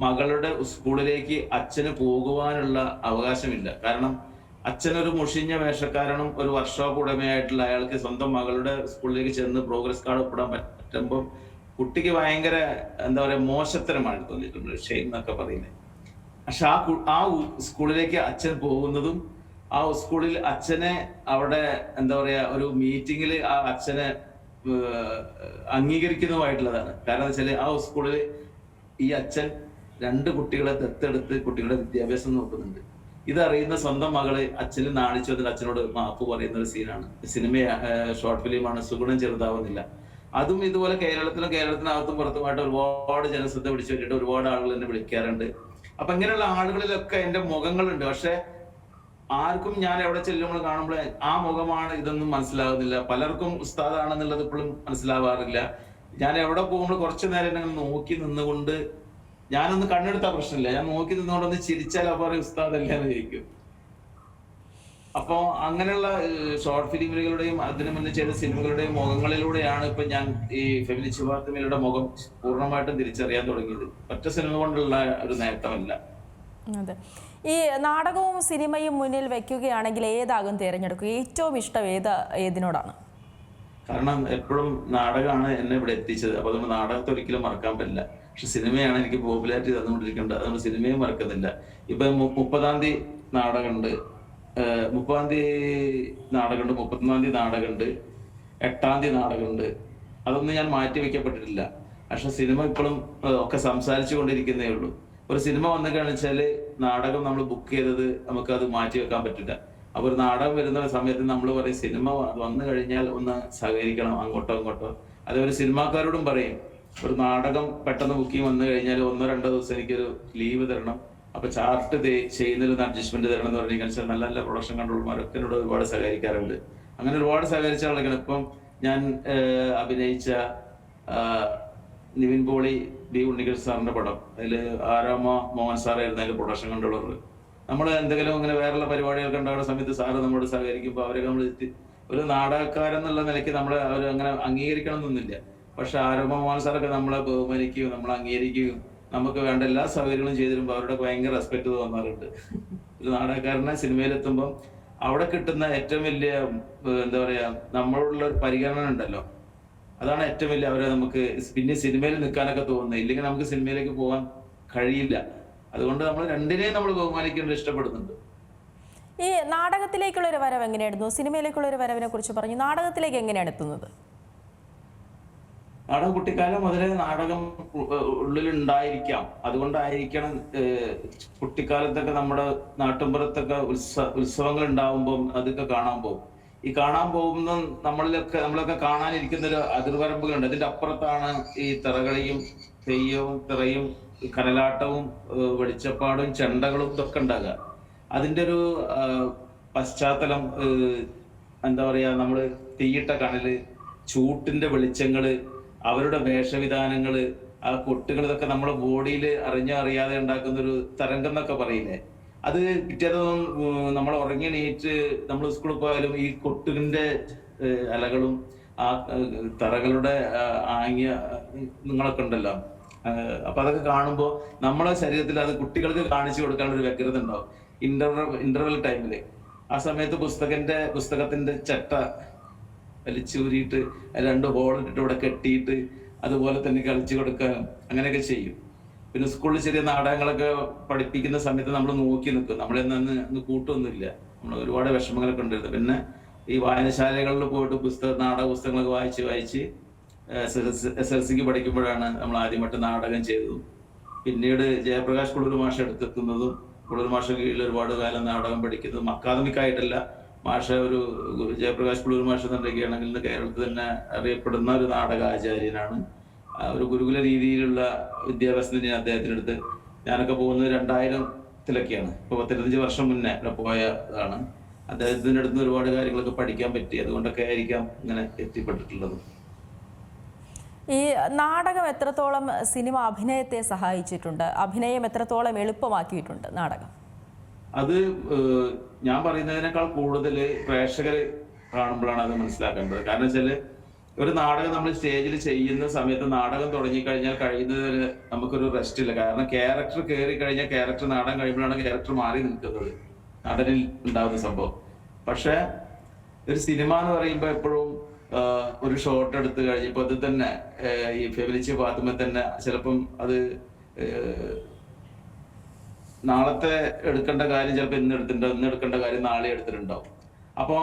മകളുടെ സ്കൂളിലേക്ക് അച്ഛന് പോകുവാനുള്ള അവകാശമില്ല. കാരണം അച്ഛനൊരു മുഷിഞ്ഞ വേഷക്കാരനും ഒരു വർക്ക്ഷോപ്പ് ഉടമയായിട്ടുള്ള അയാൾക്ക് സ്വന്തം മകളുടെ സ്കൂളിലേക്ക് ചെന്ന് പ്രോഗ്രസ് കാർഡ് ഒപ്പിടാൻ പറ്റുമ്പോൾ കുട്ടിക്ക് ഭയങ്കര എന്താ പറയാ മോശത്തരമാണ് തോന്നിയിട്ടുണ്ട് ഷെയ്ൻ എന്നൊക്കെ പറയുന്നത്. പക്ഷെ ആ ആ സ്കൂളിലേക്ക് അച്ഛൻ പോകുന്നതും ആ സ്കൂളിൽ അച്ഛനെ അവിടെ എന്താ പറയാ ഒരു മീറ്റിംഗിൽ ആ അച്ഛനെ അംഗീകരിക്കുന്നതുമായിട്ടുള്ളതാണ്. കാരണം വെച്ചാൽ ആ സ്കൂളിൽ ഈ അച്ഛൻ രണ്ട് കുട്ടികളെ ദത്തെടുത്ത് കുട്ടികളുടെ വിദ്യാഭ്യാസം നോക്കുന്നുണ്ട്. ഇതറിയുന്ന സ്വന്തം മകൾ അച്ഛന് നാണിച്ചു വന്നിട്ട് അച്ഛനോട് മാപ്പ് പറയുന്ന ഒരു സീനാണ്. സിനിമ ഷോർട്ട് ഫിലിമാണ് സുഗുണം ചെറുതാവുന്നില്ല. അതും ഇതുപോലെ കേരളത്തിലും കേരളത്തിനകത്തും പുറത്തുമായിട്ട് ഒരുപാട് ജനശ്രദ്ധ പിടിച്ചു പറ്റിയിട്ട് ഒരുപാട് ആളുകൾ എന്നെ വിളിക്കാറുണ്ട്. അപ്പൊ ഇങ്ങനെയുള്ള ആളുകളിലൊക്കെ എന്റെ മുഖങ്ങളുണ്ട്. പക്ഷെ ആർക്കും ഞാൻ എവിടെ ചെല്ലുമ്പോൾ കാണുമ്പോൾ ആ മുഖമാണ് ഇതൊന്നും മനസ്സിലാകുന്നില്ല. പലർക്കും ഉസ്താദാണെന്നുള്ളത് ഇപ്പോഴും മനസ്സിലാവാറില്ല. ഞാൻ എവിടെ പോകുമ്പോൾ കുറച്ചു നേരം എന്നെ നോക്കി നിന്നുകൊണ്ട് ഞാനൊന്ന് കണ്ണെടുത്ത പ്രശ്നമില്ല. ഞാൻ നോക്കി നിന്നുകൊണ്ട് ഒന്ന് ചിരിച്ചാൽ അപ്പൊ പറയും ഉസ്താദല്ലേ എന്ന് ചോദിക്കും. അപ്പോ അങ്ങനെയുള്ള ഷോർട്ട് ഫിലിമുകളുടെയും അതിനു മുന്നേ ചെയ്ത സിനിമകളുടെയും മുഖങ്ങളിലൂടെയാണ് ഇപ്പൊ ഞാൻ ഈ ഫെമിലി ശിവാർത്തമയുടെ മുഖം പൂർണമായിട്ടും തിരിച്ചറിയാൻ തുടങ്ങിയത്. ഒറ്റ സിനിമ കൊണ്ടുള്ള ഒരു നേട്ടമല്ല. അതെ. ഈ നാടകവും സിനിമയും മുന്നിൽ വെക്കുകയാണെങ്കിൽ ഏതാകും തിരഞ്ഞെടുക്കുക? ഏറ്റവും ഇഷ്ടം ഏത് ഏതിനോടാണ്? കാരണം എപ്പോഴും നാടകമാണ് എന്നെ ഇവിടെ എത്തിച്ചത്. അപ്പൊ അതുകൊണ്ട് നാടകത്തെ ഒരിക്കലും മറക്കാൻ പറ്റില്ല. പക്ഷെ സിനിമയാണ് എനിക്ക് പോപ്പുലാരിറ്റി തന്നുകൊണ്ടിരിക്കേണ്ടത്. അതുകൊണ്ട് സിനിമയും മറക്കുന്നില്ല. ഇപ്പൊ മുപ്പതാം തീയതി നാടകമുണ്ട്. മുപ്പതാം തീയതി നാടകമുണ്ട് മുപ്പത്തൊന്നാം തീയതി നാടകമുണ്ട് എട്ടാം തീയതി നാടകമുണ്ട് അതൊന്നും ഞാൻ മാറ്റി വെക്കപ്പെട്ടിട്ടില്ല. പക്ഷെ സിനിമ ഇപ്പോഴും ഒക്കെ സംസാരിച്ചു കൊണ്ടിരിക്കുന്നേ ഉള്ളൂ. ഒരു സിനിമ വന്നു കാണിച്ചാൽ നാടകം നമ്മൾ ബുക്ക് ചെയ്തത് നമുക്ക് അത് മാറ്റി വെക്കാൻ പറ്റില്ല. അപ്പൊ ഒരു നാടകം വരുന്ന സമയത്ത് നമ്മൾ പറയും സിനിമ വന്നു കഴിഞ്ഞാൽ ഒന്ന് സഹകരിക്കണം അങ്ങോട്ടോ ഇങ്ങോട്ടോ. അതേപോലെ ഒരു സിനിമാക്കാരോടും പറയും ഒരു നാടകം പെട്ടെന്ന് ബുക്കിംഗ് വന്നു കഴിഞ്ഞാൽ ഒന്നോ രണ്ടോ ദിവസം എനിക്കൊരു ലീവ് തരണം അപ്പൊ ചാർട്ട് ഒരു അഡ്ജസ്റ്റ്മെന്റ് തരണം എന്ന് പറഞ്ഞു കഴിഞ്ഞാൽ നല്ല നല്ല പ്രൊഡക്ഷൻ കൺട്രോൾമാരൊക്കെ എന്നോട് ഒരുപാട് സഹകരിക്കാറുണ്ട്. അങ്ങനെ ഒരുപാട് സഹകരിച്ച ആളുകൾ ഇപ്പം ഞാൻ അഭിനയിച്ച നിവിൻ പോളി ബി ഉണ്ണികൃഷ്ണ സാറിന്റെ പടം. അതിൽ ആരാമ മോഹൻ സാറായിരുന്നു അതിന്റെ പ്രൊഡക്ഷൻ കൺട്രോളർ നമ്മൾ എന്തെങ്കിലും അങ്ങനെ വേറെയുള്ള പരിപാടികൾ ഉണ്ടാകുന്ന സമയത്ത് സാറ് നമ്മളോട് സഹകരിക്കുമ്പോൾ അവരൊക്കെ നമ്മൾ ഒരു നാടകക്കാരെന്നുള്ള നിലയ്ക്ക് നമ്മളെ അവർ അങ്ങനെ അംഗീകരിക്കണം എന്നൊന്നുമില്ല. പക്ഷെ ആരോമ മോഹൻ സാറൊക്കെ നമ്മളെ ബഹുമാനിക്കുകയും നമ്മളെ അംഗീകരിക്കുകയും നമുക്ക് വേണ്ട എല്ലാ സൗകര്യങ്ങളും ചെയ്തു തരുമ്പോൾ അവരുടെ ഭയങ്കര റെസ്പെക്ട് തോന്നാറുണ്ട് ഒരു നാടകക്കാരനെ സിനിമയിലെത്തുമ്പം അവിടെ കിട്ടുന്ന ഏറ്റവും വലിയ എന്താ പറയാ നമ്മളുള്ള ഒരു പരിഗണന ഉണ്ടല്ലോ. അതാണ് ഏറ്റവും വലിയ അവരെ നമുക്ക് പിന്നെ സിനിമയിൽ നിൽക്കാനൊക്കെ തോന്നുന്നത്. ഇല്ലെങ്കിൽ നമുക്ക് സിനിമയിലേക്ക് പോകാൻ കഴിയില്ല. അതുകൊണ്ട് നമ്മൾ രണ്ടിനെയും നമ്മൾ ബഹുമാനിക്കേണ്ടത് ഇഷ്ടപ്പെടുന്നുണ്ട്. ഈ നാടകത്തിലേക്കുള്ള ഒരു വരവ് എങ്ങനെയായിരുന്നു? സിനിമയിലേക്കുള്ള ഒരു വരവിനെ കുറിച്ച് പറഞ്ഞു. നാടകത്തിലേക്ക് എങ്ങനെയാണ് എത്തുന്നത്? നാടകം കുട്ടിക്കാലം മുതലേ നാടകം ഉള്ളിൽ ഉണ്ടായിരിക്കാം അതുകൊണ്ടായിരിക്കണം കുട്ടിക്കാലത്തൊക്കെ നമ്മുടെ നാട്ടിൻപുറത്തൊക്കെ ഉത്സവ ഉത്സവങ്ങൾ ഉണ്ടാവുമ്പോൾ അതൊക്കെ കാണാൻ പോകും. ഈ കാണാൻ പോകുന്ന നമ്മളിലൊക്കെ നമ്മളൊക്കെ കാണാനിരിക്കുന്ന ഒരു അതിർവരമ്പുകളുണ്ട്. അതിന്റെ അപ്പുറത്താണ് ഈ തിറകളിയും തെയ്യവും തിറയും കരലാട്ടവും വെളിച്ചപ്പാടും ചെണ്ടകളും ഇതൊക്കെ ഉണ്ടാകുക. അതിന്റെ ഒരു പശ്ചാത്തലം എന്താ പറയാ നമ്മൾ തീയിട്ട കണൽ ചൂട്ടിന്റെ വെളിച്ചങ്ങൾ അവരുടെ വേഷവിധാനങ്ങൾ ആ കൊട്ടുകൾ ഇതൊക്കെ നമ്മുടെ ബോഡിയിൽ അറിഞ്ഞോ അറിയാതെ ഉണ്ടാക്കുന്ന ഒരു തരംഗം എന്നൊക്കെ പറയില്ലേ? അത് പിറ്റേ ദിവസം നമ്മൾ ഉറങ്ങി എണീറ്റ് നമ്മൾ സ്കൂളിൽ പോയാലും ഈ കൊട്ടുകിന്റെ അലകളും ആ തറകളുടെ ആംഗ്യ നിങ്ങളൊക്കെ ഉണ്ടല്ലോ. അപ്പൊ അതൊക്കെ കാണുമ്പോൾ നമ്മളെ ശരീരത്തിൽ അത് കുട്ടികൾക്ക് കാണിച്ചു കൊടുക്കാനുള്ള ഒരു വ്യഗ്രത ഉണ്ടാവും. ഇന്റർവൽ ഇന്റർവെൽ ടൈമിൽ. ആ സമയത്ത് പുസ്തകന്റെ പുസ്തകത്തിന്റെ ചട്ട വലിച്ചൂരിയിട്ട് രണ്ട് ഹോൾ ഇട്ടിട്ട് ഇവിടെ കെട്ടിയിട്ട് അതുപോലെ തന്നെ കളിച്ചു കൊടുക്കുക അങ്ങനെയൊക്കെ ചെയ്യും. പിന്നെ സ്കൂളിൽ ചെറിയ നാടകങ്ങളൊക്കെ പഠിപ്പിക്കുന്ന സമയത്ത് നമ്മൾ നോക്കി നിൽക്കും. നമ്മളെന്ന് കൂട്ടൊന്നുമില്ല. നമ്മൾ ഒരുപാട് വിഷമങ്ങളൊക്കെ ഉണ്ടായിരുന്നു. പിന്നെ ഈ വായനശാലകളിൽ പോയിട്ട് പുസ്തക നാടക പുസ്തകങ്ങളൊക്കെ വായിച്ച് വായിച്ച് എസ് എൽ സിക്ക് പഠിക്കുമ്പോഴാണ് നമ്മൾ ആദ്യമായിട്ട് നാടകം ചെയ്തതും. പിന്നീട് ജയപ്രകാശ് കുളൂർ മാഷ എടുത്തെത്തുന്നതും കുളൂർ മാഷ കീഴിൽ ഒരുപാട് കാലം നാടകം പഠിക്കുന്നതും അക്കാദമിക് ആയിട്ടല്ല മാഷ ഒരു ജയപ്രകാശ് പുള്ളൂർ മാഷ എന്നുണ്ടെങ്കിൽ ഇന്ന് കേരളത്തിൽ തന്നെ അറിയപ്പെടുന്ന ഒരു നാടക ആചാര്യനാണ് ഒരു ഗുരുകുല രീതിയിലുള്ള വിദ്യാഭ്യാസത്തിന് ഞാൻ അദ്ദേഹത്തിന്റെ അടുത്ത് ഞാനൊക്കെ പോകുന്നത് രണ്ടായിരത്തിലൊക്കെയാണ്. ഇപ്പൊ പത്തിരുപത്തഞ്ച് വർഷം മുന്നേ പോയതാണ്. അദ്ദേഹത്തിന്റെ അടുത്ത് ഒരുപാട് കാര്യങ്ങളൊക്കെ പഠിക്കാൻ പറ്റി. അതുകൊണ്ടൊക്കെ ആയിരിക്കാം ഇങ്ങനെ എത്തിപ്പെട്ടിട്ടുള്ളത്. ഈ നാടകം എത്രത്തോളം സിനിമ അഭിനയത്തെ സഹായിച്ചിട്ടുണ്ട്? അഭിനയം എത്രത്തോളം എളുപ്പമാക്കിയിട്ടുണ്ട് നാടകം? അത് ഞാൻ പറയുന്നതിനേക്കാൾ കൂടുതൽ പ്രേക്ഷകർ കാണുമ്പോഴാണ് അത് മനസ്സിലാക്കേണ്ടത്. കാരണം വെച്ചാൽ ഒരു നാടകം നമ്മൾ സ്റ്റേജിൽ ചെയ്യുന്ന സമയത്ത് നാടകം തുടങ്ങിക്കഴിഞ്ഞാൽ കഴിയുന്നത് നമുക്കൊരു റെസ്റ്റ് ഇല്ല കാരണം ക്യാരക്ടർ കയറി കഴിഞ്ഞാൽ ക്യാരക്ടർ നാടകം കഴിയുമ്പോഴാണ് ക്യാരക്ടർ മാറി നിൽക്കുന്നത്. നടനിൽ ഉണ്ടാകുന്ന സംഭവം. പക്ഷെ ഒരു സിനിമ എന്ന് പറയുമ്പോൾ എപ്പോഴും ഒരു ഷോട്ട് എടുത്ത് കഴിഞ്ഞപ്പോൾ അത് തന്നെ ഈ ഫെമിലിച്ച് പാത്തുമ്പോൾ തന്നെ ചിലപ്പം അത് നാളത്തെ എടുക്കേണ്ട കാര്യം ചിലപ്പോൾ ഇന്ന് എടുത്തിട്ടുണ്ടാവും ഇന്ന് എടുക്കേണ്ട കാര്യം നാളെ എടുത്തിട്ടുണ്ടാവും. അപ്പോ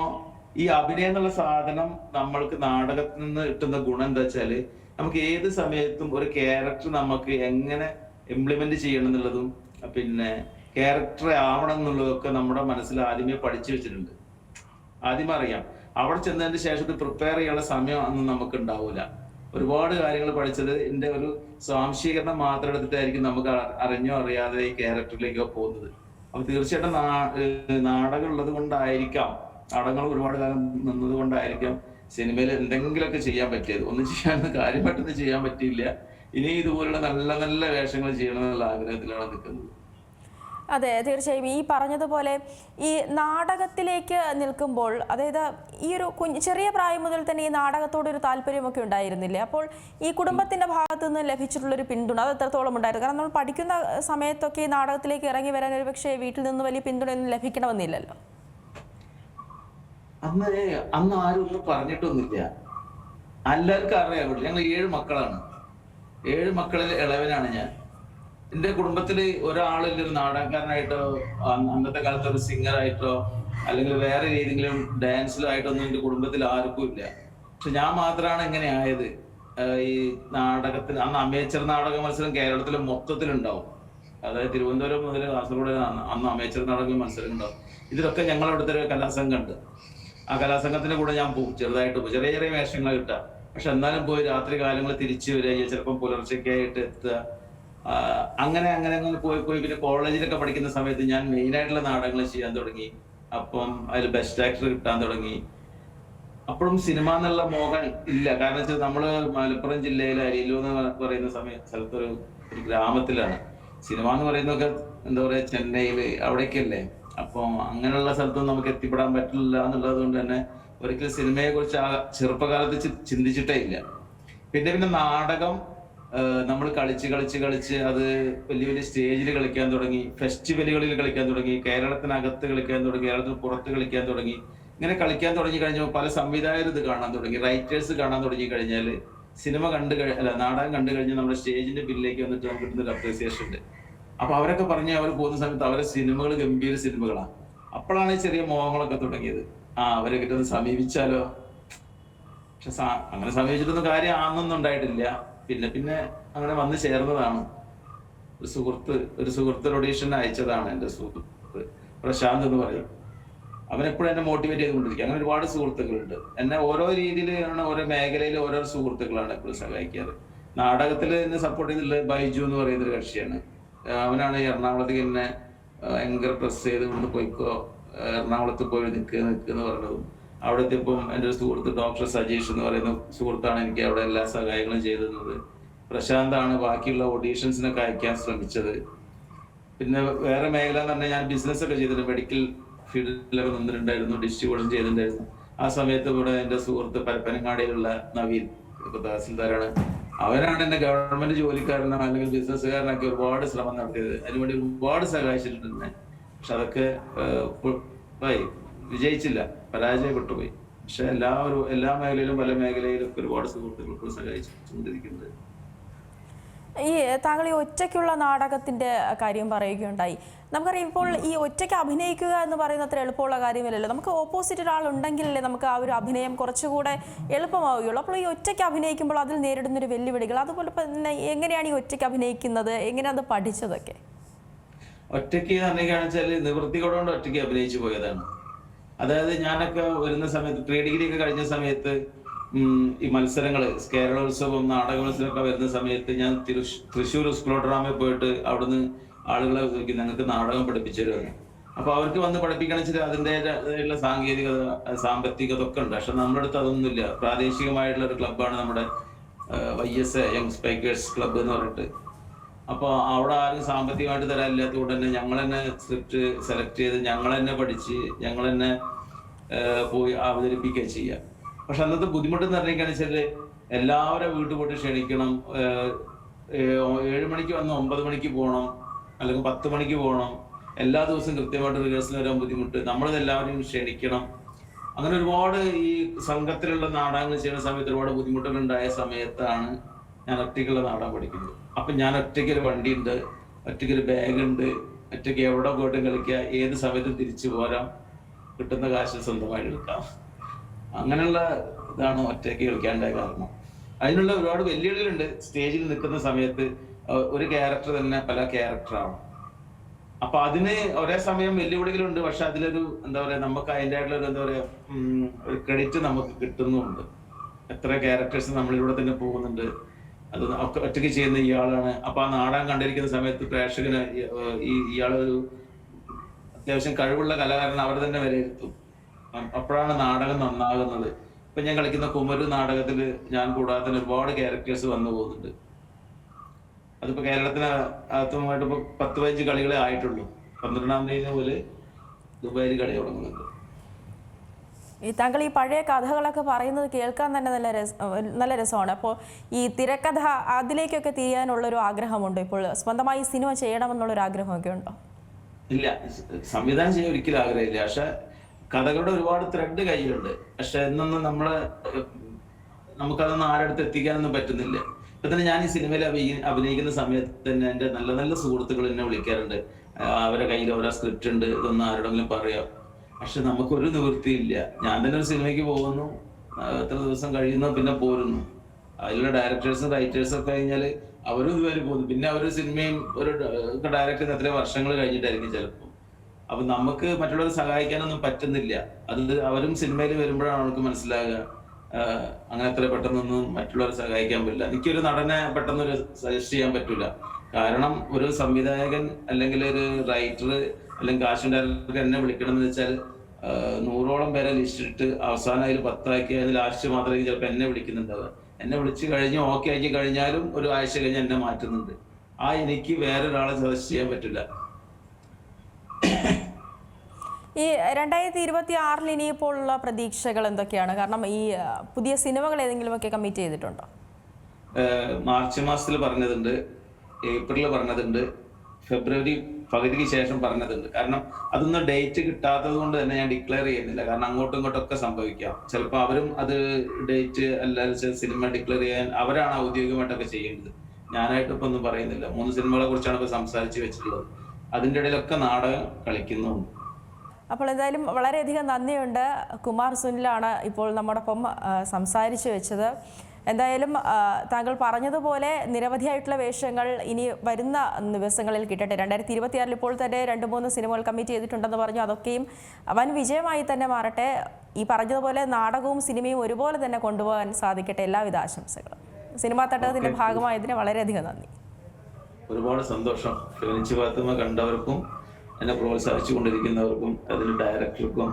ഈ അഭിനയം എന്നുള്ള സാധനം നമ്മൾക്ക് നാടകത്തിൽ നിന്ന് കിട്ടുന്ന ഗുണം എന്താ വെച്ചാൽ നമുക്ക് ഏത് സമയത്തും ഒരു ക്യാരക്ടർ നമുക്ക് എങ്ങനെ ഇംപ്ലിമെന്റ് ചെയ്യണം എന്നുള്ളതും പിന്നെ ക്യാരക്ടർ ആവണം എന്നുള്ളതൊക്കെ നമ്മുടെ മനസ്സിൽ ആദ്യമേ പഠിച്ചു വെച്ചിട്ടുണ്ട്. ആദ്യം അറിയാം. അവിടെ ചെന്നതിന് ശേഷം പ്രിപ്പയർ ചെയ്യാനുള്ള സമയം അന്ന് നമുക്ക് ഉണ്ടാവൂല. ഒരുപാട് കാര്യങ്ങൾ പഠിച്ചത് എന്റെ ഒരു സ്വാംശീകരണം മാത്രം എടുത്തിട്ടായിരിക്കും നമുക്ക് അറിഞ്ഞോ അറിയാതെ ഈ ക്യാരക്ടറിലേക്കോ പോകുന്നത്. അപ്പൊ തീർച്ചയായിട്ടും നാടകം ഉള്ളത് കൊണ്ടായിരിക്കാം നാടകങ്ങൾ ഒരുപാട് കാലം നിന്നത് കൊണ്ടായിരിക്കാം സിനിമയിൽ എന്തെങ്കിലുമൊക്കെ ചെയ്യാൻ പറ്റിയത്. ഒന്നും ചെയ്യാൻ കാര്യമായിട്ടൊന്നും ചെയ്യാൻ പറ്റിയില്ല. ഇനി ഇതുപോലുള്ള നല്ല നല്ല വേഷങ്ങൾ ചെയ്യണം എന്നുള്ള ആഗ്രഹത്തിലാണ് നിൽക്കുന്നത്. അതെ തീർച്ചയായും. ഈ പറഞ്ഞതുപോലെ ഈ നാടകത്തിലേക്ക് നിൽക്കുമ്പോൾ അതായത് ഈ ഒരു കുഞ്ഞ് ചെറിയ പ്രായം മുതൽ തന്നെ ഈ നാടകത്തോട് ഒരു താല്പര്യമൊക്കെ ഉണ്ടായിരുന്നില്ലേ? അപ്പോൾ ഈ കുടുംബത്തിന്റെ ഭാഗത്തു നിന്ന് ലഭിച്ചിട്ടുള്ള ഒരു പിന്തുണ അത് എത്രത്തോളം ഉണ്ടായിരുന്നു? കാരണം നമ്മൾ പഠിക്കുന്ന സമയത്തൊക്കെ ഈ നാടകത്തിലേക്ക് ഇറങ്ങി വരാൻ ഒരു പക്ഷേ വീട്ടിൽ നിന്ന് വലിയ പിന്തുണയൊന്നും ലഭിക്കണമെന്നില്ലല്ലോ. അന്ന് അന്ന് ആരും ഒന്നും പറഞ്ഞിട്ടൊന്നുമില്ല. എല്ലാവർക്കും അറിയാം വീട്ടിൽ ഞങ്ങൾ ഏഴ് മക്കളാണ്. ഏഴ് മക്കളിൽ ഇളവനാണ് ഞാൻ. എന്റെ കുടുംബത്തിൽ ഒരാളിൽ ഒരു നാടകക്കാരനായിട്ടോ അന്ന് അന്നത്തെ കാലത്ത് ഒരു സിംഗറായിട്ടോ അല്ലെങ്കിൽ വേറെ ഏതെങ്കിലും ഡാൻസിലോ ആയിട്ടൊന്നും എന്റെ കുടുംബത്തിൽ ആർക്കും ഇല്ല. പക്ഷെ ഞാൻ മാത്രമാണ് എങ്ങനെ ആയത്. ഈ നാടകത്തിൽ അന്ന് അമേച്ചർ നാടക മത്സരം കേരളത്തിൽ മൊത്തത്തിലുണ്ടാവും. അതായത് തിരുവനന്തപുരം മുതൽ കാസർഗോഡ് അന്ന് അമേച്ചർ നാടക മത്സരം ഉണ്ടാവും. ഇതിലൊക്കെ ഞങ്ങൾ അവിടുത്തെ ഒരു കലാസംഘം ഉണ്ട്. ആ കലാസംഘത്തിന്റെ കൂടെ ഞാൻ പോകും ചെറുതായിട്ട് പോകും ചെറിയ ചെറിയ വേഷങ്ങൾ കിട്ടുക പക്ഷെ എന്നാലും പോയി രാത്രി കാലങ്ങൾ തിരിച്ചു വരിക ചിലപ്പോൾ പുലർച്ചയ്ക്കായിട്ട് എത്തുക. അങ്ങനെ അങ്ങനെ അങ്ങനെ പോയി പോയി. പിന്നെ കോളേജിലൊക്കെ പഠിക്കുന്ന സമയത്ത് ഞാൻ മെയിൻ ആയിട്ടുള്ള നാടകങ്ങൾ ചെയ്യാൻ തുടങ്ങി. അപ്പം അതിൽ ബെസ്റ്റ് ആക്ടർ കിട്ടാൻ തുടങ്ങി. അപ്പോഴും സിനിമ എന്നുള്ള മോഹൻ ഇല്ല. കാരണം വെച്ചാൽ നമ്മൾ മലപ്പുറം ജില്ലയിലെ അരിയല്ലൂർ എന്ന് പറയുന്ന സമയ സ്ഥലത്തൊരു ഒരു ഗ്രാമത്തിലാണ്. സിനിമ എന്ന് പറയുന്നതൊക്കെ എന്താ പറയാ ചെന്നൈയിൽ അവിടേക്കല്ലേ അപ്പം അങ്ങനെയുള്ള സ്ഥലത്തൊന്നും നമുക്ക് എത്തിപ്പെടാൻ പറ്റില്ല എന്നുള്ളത് കൊണ്ട് തന്നെ ഒരിക്കലും സിനിമയെ കുറിച്ച് ആ ചെറുപ്പകാലത്ത് ചിന്തിച്ചിട്ടേ ഇല്ല. പിന്നെ പിന്നെ നാടകം നമ്മൾ കളിച്ച് കളിച്ച് കളിച്ച് അത് വലിയ വലിയ സ്റ്റേജിൽ കളിക്കാൻ തുടങ്ങി ഫെസ്റ്റിവലുകളിൽ കളിക്കാൻ തുടങ്ങി കേരളത്തിനകത്ത് കളിക്കാൻ തുടങ്ങി കേരളത്തിന് പുറത്ത് കളിക്കാൻ തുടങ്ങി ഇങ്ങനെ കളിക്കാൻ തുടങ്ങി കഴിഞ്ഞപ്പോൾ പല സംവിധായകർ ഇത് കാണാൻ തുടങ്ങി റൈറ്റേഴ്സ് കാണാൻ തുടങ്ങി കഴിഞ്ഞാൽ സിനിമ കണ്ടു അല്ല നാടകം കണ്ടു കഴിഞ്ഞാൽ നമ്മുടെ സ്റ്റേജിന്റെ പിന്നിലേക്ക് വന്നിട്ട് നമുക്ക് കിട്ടുന്ന ഒരു അപ്രീസിയേഷൻ ഉണ്ട്. അപ്പൊ അവരൊക്കെ പറഞ്ഞ് അവർ പോകുന്ന സമയത്ത് അവരെ സിനിമകൾ ഗംഭീര സിനിമകളാണ്. അപ്പോഴാണ് ചെറിയ മോഹങ്ങളൊക്കെ തുടങ്ങിയത്. ആ അവരെ കിട്ടുന്ന സമീപിച്ചാലോ? പക്ഷെ അങ്ങനെ സമീപിച്ചിട്ടൊന്നും കാര്യം ആണെന്നൊന്നും ഉണ്ടായിട്ടില്ല. പിന്നെ പിന്നെ അങ്ങനെ വന്നു ചേർന്നതാണ്. ഒരു സുഹൃത്ത് ഒരു സുഹൃത്ത് ഓഡീഷൻ അയച്ചതാണ് എന്റെ സുഹൃത്ത് പ്രശാന്ത് എന്ന് പറയും. അവൻ എപ്പോഴും എന്നെ മോട്ടിവേറ്റ് ചെയ്തുകൊണ്ടിരിക്കും. അങ്ങനെ ഒരുപാട് സുഹൃത്തുക്കളുണ്ട്. എന്നെ ഓരോ രീതിയിലാണ് ഓരോ മേഖലയിൽ ഓരോ സുഹൃത്തുക്കളാണ് എപ്പോഴും സഹായിക്കാറ്. നാടകത്തിൽ എന്നെ സപ്പോർട്ട് ചെയ്തിട്ടുള്ളത് ബൈജു എന്ന് പറയുന്ന ഒരു കക്ഷിയാണ്. അവനാണ് എറണാകുളത്ത് എന്നെ ഭയങ്കര പ്രസ് ചെയ്ത് കൊണ്ട് പോയിക്കോ എറണാകുളത്ത് പോയി നിൽക്കുക നിൽക്കുക എന്ന് പറഞ്ഞതും. അവിടെ ഇപ്പം എന്റെ ഒരു സുഹൃത്ത് ഡോക്ടർ സജീഷ് എന്ന് പറയുന്ന സുഹൃത്താണ് എനിക്ക് അവിടെ എല്ലാ സഹായങ്ങളും ചെയ്തിരുന്നത്. പ്രശാന്താണ് ബാക്കിയുള്ള ഓഡീഷൻസിനൊക്കെ അയക്കാൻ ശ്രമിച്ചത്. പിന്നെ വേറെ മേഖല എന്ന് പറഞ്ഞാൽ ഞാൻ ബിസിനസ് ഒക്കെ ചെയ്തിട്ടുണ്ട്. മെഡിക്കൽ ഫീൽഡിലൊക്കെ നിന്നിട്ടുണ്ടായിരുന്നു. ഡിസ്ട്രിബ്യൂഷൻ ചെയ്തിട്ടുണ്ടായിരുന്നു. ആ സമയത്ത് ഇവിടെ എന്റെ സുഹൃത്ത് പരപ്പനങ്ങാടിയിലുള്ള നവീൻ ഇപ്പൊ തഹസിൽദാരാണ്. അവരാണ് എന്നെ ഗവൺമെന്റ് ജോലിക്കാരനോ അല്ലെങ്കിൽ ബിസിനസ്സുകാരനൊക്കെ ഒരുപാട് ശ്രമം നടത്തിയത്. അതിനുവേണ്ടി ഒരുപാട് സഹായിച്ചിട്ടുണ്ട് പക്ഷെ അതൊക്കെ വിജയിച്ചില്ല. പരാജയപ്പെട്ടു പക്ഷെ പക്ഷെ എല്ലാവരും എല്ലാ മേഖലയിലും പല മേഖലയിലും ഒരുപാട് സുഹൃത്തുക്കൾക്ക് സഹായിച്ചുകൊണ്ടിരിക്കുന്നത് ഈ താങ്കൾ ഈ ഒറ്റയ്ക്കുള്ള നാടകത്തിന്റെ കാര്യം പറയുകയുണ്ടായി. നമുക്കറിയാം ഇപ്പോൾ ഈ ഒറ്റയ്ക്ക് അഭിനയിക്കുക എന്ന് പറയുന്ന അത്ര എളുപ്പമുള്ള കാര്യമല്ലല്ലോ. നമുക്ക് ഓപ്പോസിറ്റ് ഒരാൾ ഉണ്ടെങ്കിലല്ലേ നമുക്ക് ആ ഒരു അഭിനയം കുറച്ചുകൂടെ എളുപ്പമാവുകയുള്ളൂ. അപ്പോൾ ഈ ഒറ്റയ്ക്ക് അഭിനയിക്കുമ്പോൾ അതിൽ നേരിടുന്ന ഒരു വെല്ലുവിളികൾ അതുപോലെ തന്നെ എങ്ങനെയാണ് ഈ ഒറ്റയ്ക്ക് അഭിനയിക്കുന്നത്? എങ്ങനെയാണ് അത് പഠിച്ചതൊക്കെ? ഒറ്റയ്ക്ക് അഭിനയിക്കുകയാണെന്ന് വെച്ചാൽ നിവൃത്തികളോട് ഒറ്റയ്ക്ക് അഭിനയിച്ചു പോയതാണ്. അതായത് ഞാനൊക്കെ വരുന്ന സമയത്ത് പ്രീ ഡിഗ്രി ഒക്കെ കഴിഞ്ഞ സമയത്ത് ഈ മത്സരങ്ങൾ കേരളോത്സവം നാടക മത്സരമൊക്കെ വരുന്ന സമയത്ത് ഞാൻ തൃശ്ശൂർ സ്കൂൾ ഡ്രാമയിൽ പോയിട്ട് അവിടുന്ന് ആളുകളെ ചോദിക്കും ഞങ്ങൾക്ക് നാടകം പഠിപ്പിച്ചു തരുമെന്ന് അപ്പൊ അവർക്ക് വന്ന് പഠിപ്പിക്കണം വെച്ചാൽ അതിന്റെതായുള്ള സാങ്കേതികത സാമ്പത്തികത ഒക്കെ ഉണ്ട്. പക്ഷെ നമ്മുടെ അടുത്ത് അതൊന്നുമില്ല. പ്രാദേശികമായിട്ടുള്ള ഒരു ക്ലബ്ബാണ് നമ്മുടെ Y S A young spikers club എന്ന് പറഞ്ഞിട്ട്. അപ്പോൾ അവിടെ ആരും സാമ്പത്തികമായിട്ട് തരാനില്ലാത്തത് കൊണ്ട് തന്നെ ഞങ്ങൾ തന്നെ സ്ക്രിപ്റ്റ് സെലക്ട് ചെയ്ത് ഞങ്ങൾ തന്നെ പഠിച്ച് ഞങ്ങൾ തന്നെ പോയി അവതരിപ്പിക്കുക ചെയ്യുക പക്ഷെ അന്നത്തെ ബുദ്ധിമുട്ട് എന്ന് പറഞ്ഞാൽ വെച്ചാൽ എല്ലാവരും വീട്ടിൽ പോയിട്ട് ക്ഷണിക്കണം ഏഹ്, ഏഹ്, ഏഴ് മണിക്ക് വന്ന് ഒമ്പത് മണിക്ക് പോകണം അല്ലെങ്കിൽ പത്ത് മണിക്ക് പോകണം എല്ലാ ദിവസവും കൃത്യമായിട്ട് റിഹേഴ്സൽ വരാൻ ബുദ്ധിമുട്ട്. നമ്മളിത് എല്ലാവരെയും ക്ഷണിക്കണം. അങ്ങനെ ഒരുപാട് ഈ സംഘത്തിലുള്ള നാടകങ്ങൾ ചെയ്യുന്ന സമയത്ത് ഒരുപാട് ബുദ്ധിമുട്ടുകൾ ഉണ്ടായ സമയത്താണ് ഞാൻ ഒറ്റയ്ക്കുള്ള നാടാൻ പഠിക്കുന്നത് അപ്പൊ ഞാൻ ഒറ്റയ്ക്ക് ഒരു വണ്ടിയുണ്ട് ഒറ്റയ്ക്ക് ഒരു ബാഗ് ഉണ്ട് ഒറ്റയ്ക്ക് എവിടെ പോയിട്ടും കളിക്കുക ഏത് സമയത്തും തിരിച്ചു പോരാം കിട്ടുന്ന കാശ് സ്വന്തമായിട്ട് എടുക്കാം. അങ്ങനെയുള്ള ഇതാണ് ഒറ്റയ്ക്ക് കളിക്കാണ്ടായ കാരണം. അതിനുള്ള ഒരുപാട് വെല്ലുവിളികളുണ്ട് സ്റ്റേജിൽ നിൽക്കുന്ന സമയത്ത്. ഒരു ക്യാരക്ടർ തന്നെ പല ക്യാരക്ടറാണ്. അപ്പൊ അതിന് ഒരേ സമയം വെല്ലുവിളികളുണ്ട് പക്ഷെ അതിലൊരു എന്താ പറയാ നമുക്ക് അതിന്റെ ആയിട്ടുള്ള ഒരു എന്താ പറയാ ഒരു ക്രെഡിറ്റ് നമുക്ക് കിട്ടുന്നുണ്ട്. എത്ര ക്യാരക്ടേഴ്സ് നമ്മളിലൂടെ തന്നെ പോകുന്നുണ്ട്. അത് ഒറ്റയ്ക്ക് ചെയ്യുന്ന ഇയാളാണ്. അപ്പൊ ആ നാടകം കണ്ടിരിക്കുന്ന സമയത്ത് പ്രേക്ഷകന് ഈ- ഇയാളൊരു അത്യാവശ്യം കഴിവുള്ള കലാകാരൻ അവർ തന്നെ വിലയിരുത്തും. അപ്പോഴാണ് നാടകം നന്നാകുന്നത്. ഇപ്പൊ ഞാൻ കളിക്കുന്ന കുമരു നാടകത്തിൽ ഞാൻ കൂടാതെ തന്നെ ഒരുപാട് ക്യാരക്ടേഴ്സ് വന്നു പോകുന്നുണ്ട്. അതിപ്പോ കേരളത്തിന് അകത്തുമായിട്ട് ഇപ്പൊ പത്ത് പതിനഞ്ച് കളികളെ ആയിട്ടുള്ളൂ. പന്ത്രണ്ടാം തീയതി പോലെ ദുബായിൽ കളി തുടങ്ങുന്നുണ്ട്. ഈ താങ്കൾ ഈ പഴയ കഥകളൊക്കെ പറയുന്നത് കേൾക്കാൻ തന്നെ നല്ല രസ നല്ല രസമാണ്. അപ്പോൾ ഈ തിരക്കഥ അതിലേക്കൊക്കെ തിരിയാനുള്ളൊരു ആഗ്രഹമുണ്ടോ. ഇപ്പോൾ സ്വന്തമായി സിനിമ ചെയ്യണമെന്നുള്ളൊരു ആഗ്രഹമൊക്കെ ഉണ്ടോ? ഇല്ല. സംവിധാനം ചെയ്യാൻ ഒരിക്കലും ആഗ്രഹമില്ല. പക്ഷെ കഥകളുടെ ഒരുപാട് ത്രെഡ് കയ്യിലുണ്ട്. പക്ഷെ എന്നൊന്നും നമ്മൾ നമുക്കതൊന്നും ആരടുത്ത് എത്തിക്കാനൊന്നും പറ്റുന്നില്ല. ഇപ്പൊ തന്നെ ഞാൻ ഈ സിനിമയിൽ അഭിനയി- അഭിനയിക്കുന്ന സമയത്ത് തന്നെ എന്റെ നല്ല നല്ല സുഹൃത്തുക്കൾ എന്നെ വിളിക്കാറുണ്ട്. അവരുടെ അവരെ കയ്യിൽ ഓരോ സ്ക്രിപ്റ്റ് ഉണ്ട്. ഇതൊന്നും ആരോടെങ്കിലും പറയാം. പക്ഷെ നമുക്കൊരു നിവൃത്തിയില്ല. ഞാൻ തന്നെ ഒരു സിനിമയ്ക്ക് പോകുന്നു. എത്ര ദിവസം കഴിയുന്നു പിന്നെ പോരുന്നു. അതിലുള്ള ഡയറക്ടേഴ്സും റൈറ്റേഴ്സും ഒക്കെ കഴിഞ്ഞാൽ അവരും ഇതുവരെ പോകുന്നു. പിന്നെ അവർ സിനിമയും ഒരു ഡയറക്ടർ എത്ര വർഷങ്ങൾ കഴിഞ്ഞിട്ടായിരിക്കും ചിലപ്പോൾ അപ്പൊ നമുക്ക് മറ്റുള്ളവരെ സഹായിക്കാനൊന്നും പറ്റുന്നില്ല. അത് അവരും സിനിമയിൽ വരുമ്പോഴാണ് അവർക്ക് മനസ്സിലാകുക. അങ്ങനെ എത്ര പെട്ടെന്നൊന്നും മറ്റുള്ളവരെ സഹായിക്കാൻ പറ്റില്ല. എനിക്കൊരു നടനെ പെട്ടെന്ന് സജസ്റ്റ് ചെയ്യാൻ പറ്റില്ല കാരണം ഒരു സംവിധായകൻ അല്ലെങ്കിൽ ഒരു റൈറ്റർ അല്ലെങ്കിൽ കാശ് ഡയറക്ടർ എന്നെ വിളിക്കണം എന്ന് വെച്ചാൽ നൂറോളം പേരെ ലിസ്റ്റ് ഇട്ട് അവസാനം അതിൽ പത്താക്കി അതിൽ ലാസ്റ്റ് മാത്രമേ ചിലപ്പോൾ എന്നെ വിളിക്കുന്നുണ്ടാവുക. എന്നെ വിളിച്ച് കഴിഞ്ഞ് ഓക്കെ ആക്കി കഴിഞ്ഞാലും ഒരു ആഴ്ച കഴിഞ്ഞ് എന്നെ മാറ്റുന്നുണ്ട്. ആ എനിക്ക് വേറൊരാളെ സജസ്റ്റ് ചെയ്യാൻ പറ്റില്ല. ഈ രണ്ടായിരത്തി ഇരുപത്തി ആറിൽ ഇനിയിപ്പോൾ ഉള്ള പ്രതീക്ഷകൾ എന്തൊക്കെയാണ്? കാരണം ഈ പുതിയ സിനിമകൾ ഏതെങ്കിലുമൊക്കെ കമ്മിറ്റ് ചെയ്തിട്ടുണ്ടോ? മാർച്ച് മാസത്തിൽ പറഞ്ഞതുണ്ട് ഏപ്രിൽ പറഞ്ഞതുണ്ട് ഫെബ്രുവരി പകുതിക്ക് ശേഷം പറഞ്ഞതുണ്ട്. കാരണം അതൊന്നും ഡേറ്റ് കിട്ടാത്തത് കൊണ്ട് തന്നെ ഞാൻ ഡിക്ലെയർ ചെയ്യുന്നില്ല. കാരണം അങ്ങോട്ടും ഇങ്ങോട്ടും ഒക്കെ സംഭവിക്കാം. ചിലപ്പോൾ അവരും അത് ഡേറ്റ് അല്ലാതെ സിനിമ ഡിക്ലെയർ ചെയ്യാൻ അവരാണ് ഔദ്യോഗികമായിട്ടൊക്കെ ചെയ്യേണ്ടത്. ഞാനായിട്ട് ഇപ്പൊ ഒന്നും പറയുന്നില്ല. മൂന്ന് സിനിമകളെ കുറിച്ചാണ് ഇപ്പൊ സംസാരിച്ചു വെച്ചിട്ടുള്ളത്. അതിന്റെ ഇടയിലൊക്കെ നാടകം കളിക്കുന്നുണ്ട്. അപ്പോൾ എന്തായാലും വളരെയധികം നന്ദിയുണ്ട്. കുമാർ സുനിലാണ് ഇപ്പോൾ നമ്മോടൊപ്പം സംസാരിച്ചു വെച്ചത്. എന്തായാലും താങ്കൾ പറഞ്ഞതുപോലെ നിരവധിയായിട്ടുള്ള വേഷങ്ങൾ ഇനി വരുന്ന ദിവസങ്ങളിൽ കിട്ടട്ടെ. രണ്ടായിരത്തി ഇരുപത്തിയാറിൽ ഇപ്പോൾ തന്നെ രണ്ട് മൂന്ന് സിനിമകൾ കമ്മിറ്റ് ചെയ്തിട്ടുണ്ടെന്ന് പറഞ്ഞു. അതൊക്കെയും വൻ വിജയമായി തന്നെ മാറട്ടെ. ഈ പറഞ്ഞതുപോലെ നാടകവും സിനിമയും ഒരുപോലെ തന്നെ കൊണ്ടുപോകാൻ സാധിക്കട്ടെ. എല്ലാവിധ ആശംസകളും. സിനിമാ തട്ടകത്തിന്റെ ഭാഗമായതിന് വളരെയധികം നന്ദി. ഒരുപാട് സന്തോഷം. ഫിലിച്ച് ഫാത്തിമ കണ്ടവർക്കും എന്നെ പ്രോത്സാഹിച്ചു കൊണ്ടിരിക്കുന്നവർക്കും അതിന് ഡയറക്ടർക്കും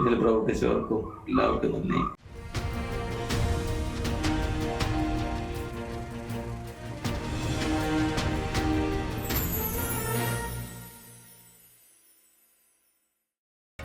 ഇതിൽ പ്രവർത്തിച്ചവർക്കും എല്ലാവർക്കും നന്ദി.